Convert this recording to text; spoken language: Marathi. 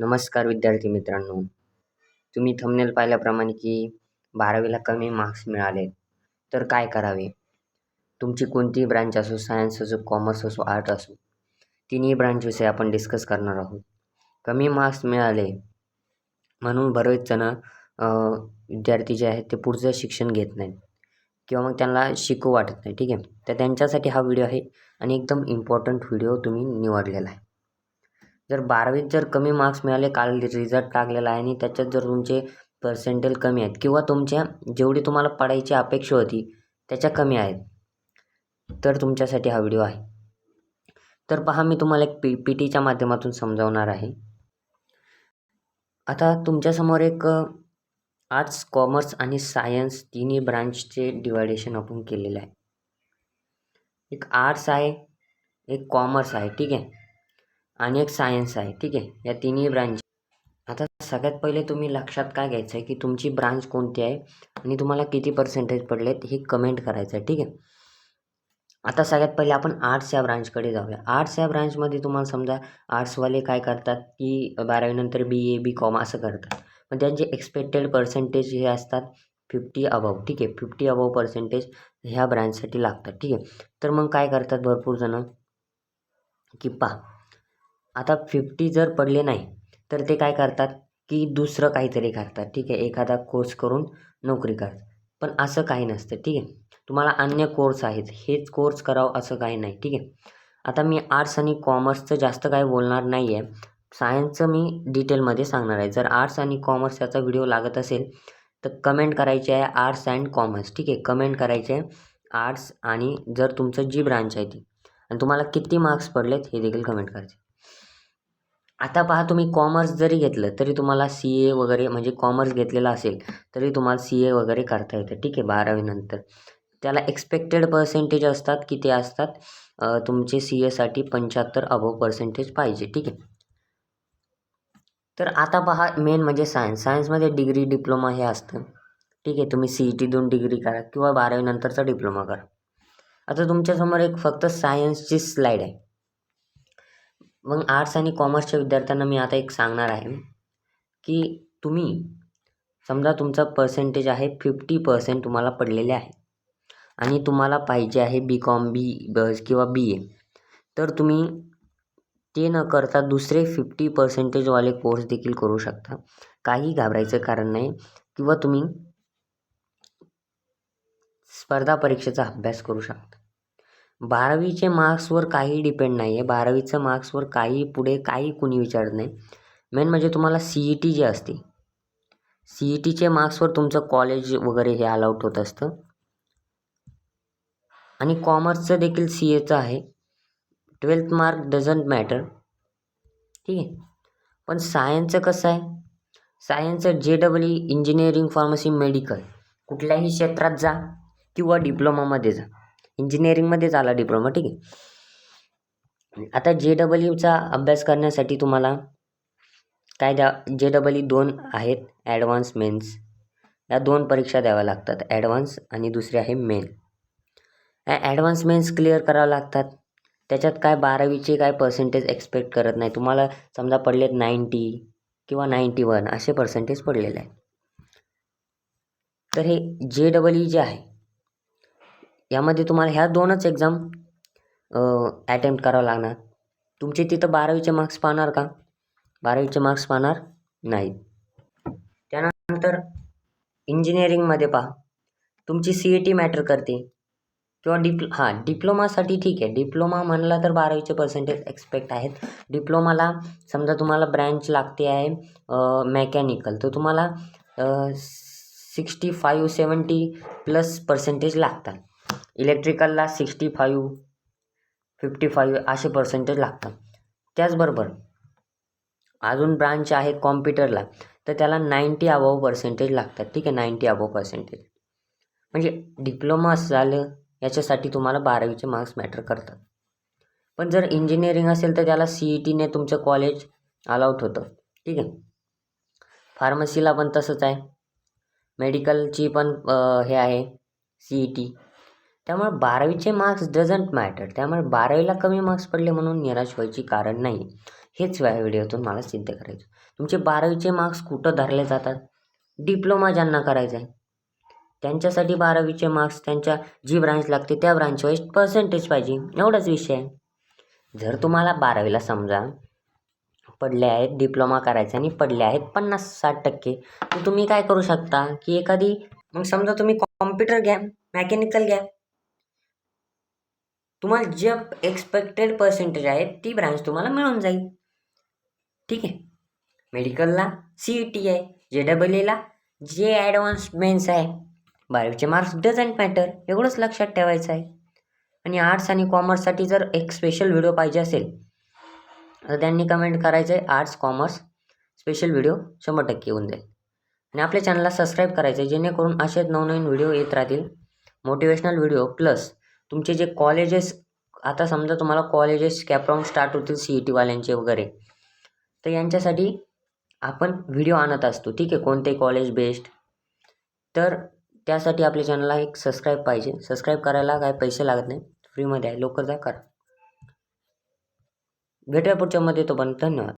नमस्कार विद्यार्थी मित्रांनो. तुम्ही थंबनेल पाहिल्याप्रमाणे की बारावीला कमी मार्क्स मिळाले. तर काय करावे? तुमची कोणतीही ब्रँच असो सायन्स असो कॉमर्स असो आर्ट असो तिन्ही ब्रांचविषयी आपण डिस्कस करणार आहोत. कमी मार्क्स मिळाले म्हणून बरेच जण विद्यार्थी जे आहेत ते पुढचं शिक्षण घेत नाहीत किंवा मग त्यांना शिकू वाटत नाही. ठीक आहे? तर त्यांच्यासाठी हा व्हिडिओ आहे आणि एकदम इम्पॉर्टंट व्हिडिओ तुम्ही निवडलेला आहे. जर बारावीत जर कमी मार्क्स मिळाले काल रिझल्ट लागलेला आहे आणि त्याच्यात जर तुमचे पर्सेंटेल कमी आहेत किंवा तुमच्या जेवढी तुम्हाला पडायची अपेक्षा होती त्याच्या कमी आहेत. तर तुमच्यासाठी हा व्हिडिओ आहे. तर पहा मी तुम्हाला एक पी पी टीच्या माध्यमातून समजावणार आहे. आता तुमच्यासमोर एक आर्ट्स कॉमर्स आणि सायन्स तिन्ही ब्रांचचे डिवायडेशन आपण केलेलं आहे. एक आर्ट्स आहे एक कॉमर्स आहे ठीक आहे? आणि एक सायन्स आहे ठीक आहे? या तिन्ही ब्रांच आता सगळ्यात पहिले तुम्ही लक्षात काय घ्यायचं आहे की तुमची ब्रांच कोणती आहे आणि तुम्हाला किती पर्सेंटेज पडलेत हे कमेंट करायचं आहे ठीक आहे? आता सगळ्यात पहिले आपण आर्ट्स या ब्रांचकडे जाऊया. आर्ट्स या ब्रांचमध्ये तुम्हाला समजा आर्ट्सवाले काय करतात की बारावीनंतर बी ए बी कॉम असं करतात. मग त्यांचे एक्सपेक्टेड पर्सेंटेज हे असतात फिफ्टी अबव ठीक आहे? फिफ्टी अबव पर्सेंटेज ह्या ब्रँचसाठी लागतात ठीक आहे? तर मग काय करतात भरपूर जणं की पा आता फिफ्टी जर पडले नाही तर ते काय करतात? की दुसरं काहीतरी करतात ठीक आहे? एखादा कोर्स करून नोकरी करतात. पण असं काही नसतं ठीक आहे? तुम्हाला अन्य कोर्स आहेत. हेच कोर्स करावं असं काही नाही ठीक आहे? आता मी आर्ट्स आणि कॉमर्सचं जास्त काही बोलणार नाही आहे सायन्सचं मी डिटेलमध्ये सांगणार आहे. जर आर्ट्स आणि कॉमर्स याचा व्हिडिओ लागत असेल तर कमेंट करायची आहे आर्ट्स अँड कॉमर्स ठीक आहे? कमेंट करायचे आहे आर्ट्स आणि जर तुमचं जी ब्रांच आहे ती. आणि तुम्हाला किती मार्क्स पडलेत हे देखील कमेंट करायचे. आता पहा तुम्ही कॉमर्स जरी घेतलं तरी तुम्हाला सी ए वगैरे म्हणजे कॉमर्स घेतलेला असेल तरी तुम्हाला सी ए वगैरे करता येतं. ठीक आहे बारावीनंतर त्याला एक्सपेक्टेड पर्सेंटेज असतात किती असतात? तुमचे सी एसाठी पंच्याहत्तर अबव पर्सेंटेज पाहिजे. ठीक आहे. तर आता पहा मेन म्हणजे सायन्स सायन्समध्ये डिग्री डिप्लोमा हे असतं. ठीक आहे तुम्ही सी ई टी देऊन डिग्री करा किंवा बारावीनंतरचा डिप्लोमा करा. आता तुमच्यासमोर एक फक्त सायन्सची स्लाईड आहे. मग आर्ट्स आणि कॉमर्सच्या विद्यार्थ्यांना मी आता एक सांगणार आहे की तुम्ही समजा तुमचा पर्सेंटेज आहे फिफ्टी पर्सेंट तुम्हाला पडलेले आहे आणि तुम्हाला पाहिजे आहे बी कॉम बी बस किंवा बी ए तर तुम्ही ते न करता दुसरे फिफ्टी पर्सेंटेजवाले कोर्स देखील करू शकता. काही घाबरायचं कारण नाही किंवा तुम्ही स्पर्धा परीक्षेचा अभ्यास करू शकता. बारावीचे मार्क्सवर काही डिपेंड नाही आहे बारावीचं मार्क्सवर काही पुढे काही कुणी विचारत नाही. मेन म्हणजे तुम्हाला सी ई टी जी असते. सी ई टीचे मार्क्सवर तुमचं कॉलेज वगैरे हे अलाउट होत असतं. आणि कॉमर्सचं देखील सी एचं आहे. ट्वेल्थ मार्क डझंट मॅटर ठीक आहे. पण सायन्सचं कसं आहे? सायन्सचं जे double E engineering pharmacy medical कुठल्याही क्षेत्रात जा किंवा डिप्लोमामध्ये जा. इंजिनिअरिंगमध्येच आला डिप्लोमा ठीक आहे? आता जे डबल यूचा अभ्यास करण्यासाठी तुम्हाला काय द्या जे डबल ई दोन आहेत ॲडव्हान्स मेन्स या दोन परीक्षा द्याव्या लागतात ॲडव्हान्स आणि दुसरी आहे मेन ॲडव्हान्स मेन्स क्लिअर करावं लागतात. त्याच्यात काय बारावीचे काय पर्सेंटेज एक्सपेक्ट करत नाही. तुम्हाला समजा पडलेत नाईंटी किंवा नाईंटी वन असे पर्सेंटेज पडलेले आहेत. तर हे जे डबल ई जे आहे यामध्ये तुम्हाला ह्या दोनच एक्झाम ॲटेम्प्ट करावं लागणार. तुमचे तिथं बारावीचे मार्क्स पाहणार का? बारावीचे मार्क्स पाहणार नाही त्यानंतर इंजिनिअरिंगमध्ये पहा. तुमची सी ई टी मॅटर करते. किंवा डिप्ल हां डिप्लोमासाठी ठीक आहे. डिप्लोमा म्हणला तर बारावीचे पर्सेंटेज एक्सपेक्ट आहेत. डिप्लोमाला समजा तुम्हाला ब्रँच लागते आहे मेकॅनिकल तर तुम्हाला sixty five seventy plus percentage लागतात. इलेक्ट्रिकलला सिक्स्टी फाईव्ह फिफ्टी फाईव्ह असे पर्सेंटेज लागतात. त्याचबरोबर अजून ब्रांच आहेत कॉम्प्युटरला तर त्याला नाईंटी अबोव पर्सेंटेज लागतात. ठीक आहे नाईंटी अबोव पर्सेंटेज म्हणजे डिप्लोमा झालं याच्यासाठी तुम्हाला बारावीचे मार्क्स मॅटर करतात. पण जर इंजिनिअरिंग असेल तर त्याला सी ई टीने तुमचं कॉलेज अलाउट होतं. ठीक आहे. फार्मसीला पण तसंच आहे. मेडिकलची पण हे आहे सी ई टी त्यामुळे बारावीचे मार्क्स डझंट मॅटर त्यामुळे बारावीला कमी मार्क्स पडले म्हणून निराश व्हायची कारण नाही. हेच या व्हिडिओतून मला सिद्ध करायचं. तुमचे बारावीचे मार्क्स कुठं धरले जातात? डिप्लोमा ज्यांना करायचा आहे त्यांच्यासाठी बारावीचे मार्क्स त्यांच्या जी ब्रांच लागते त्या ब्रांचवाईज पर्सेंटेज पाहिजे. एवढाच विषय आहे. जर तुम्हाला बारावीला समजा पडले आहेत डिप्लोमा करायचा आणि पडले आहेत पन्नास साठ टक्के तर तुम्ही काय करू शकता? की एखादी मग समजा तुम्ही कॉम्प्युटर घ्या मॅकॅनिकल घ्या. तुम्हाला जे एक्सपेक्टेड पर्सेंटेज आहे ती ब्रांच तुम्हाला मिळून जाईल. ठीक आहे? मेडिकलला सी ई टी आहे जे डबल एला जे ॲडव्हान्स मेन्स आहे बारावीचे मार्क्स डझंट मॅटर एवढंच लक्षात ठेवायचं आहे. आणि आर्ट्स आणि कॉमर्ससाठी जर एक स्पेशल व्हिडिओ पाहिजे असेल तर त्यांनी कमेंट करायचं आहे आर्ट्स कॉमर्स स्पेशल व्हिडिओ शंभर टक्के येऊन जाईल. आणि आपल्या चॅनलला सबस्क्राईब करायचं आहे जेणेकरून असेच नवनवीन व्हिडिओ येत राहतील. मोटिवेशनल व्हिडिओ प्लस तुमचे जे कॉलेजेस आता समजा तुम्हाला कॉलेजेस कॅपराऊंड स्टार्ट होतील सी ई टीवाल्यांचे वगैरे तर यांच्यासाठी आपण व्हिडिओ आणत असतो. ठीक आहे कोणते कॉलेज बेस्ट तर त्यासाठी आपल्या चॅनलला एक सबस्क्राईब पाहिजे. सबस्क्राईब करायला काय पैसे लागत नाही फ्रीमध्ये आहे. लवकर जा करा. भेटूया पुढच्यामध्ये तोपर्यंत. धन्यवाद.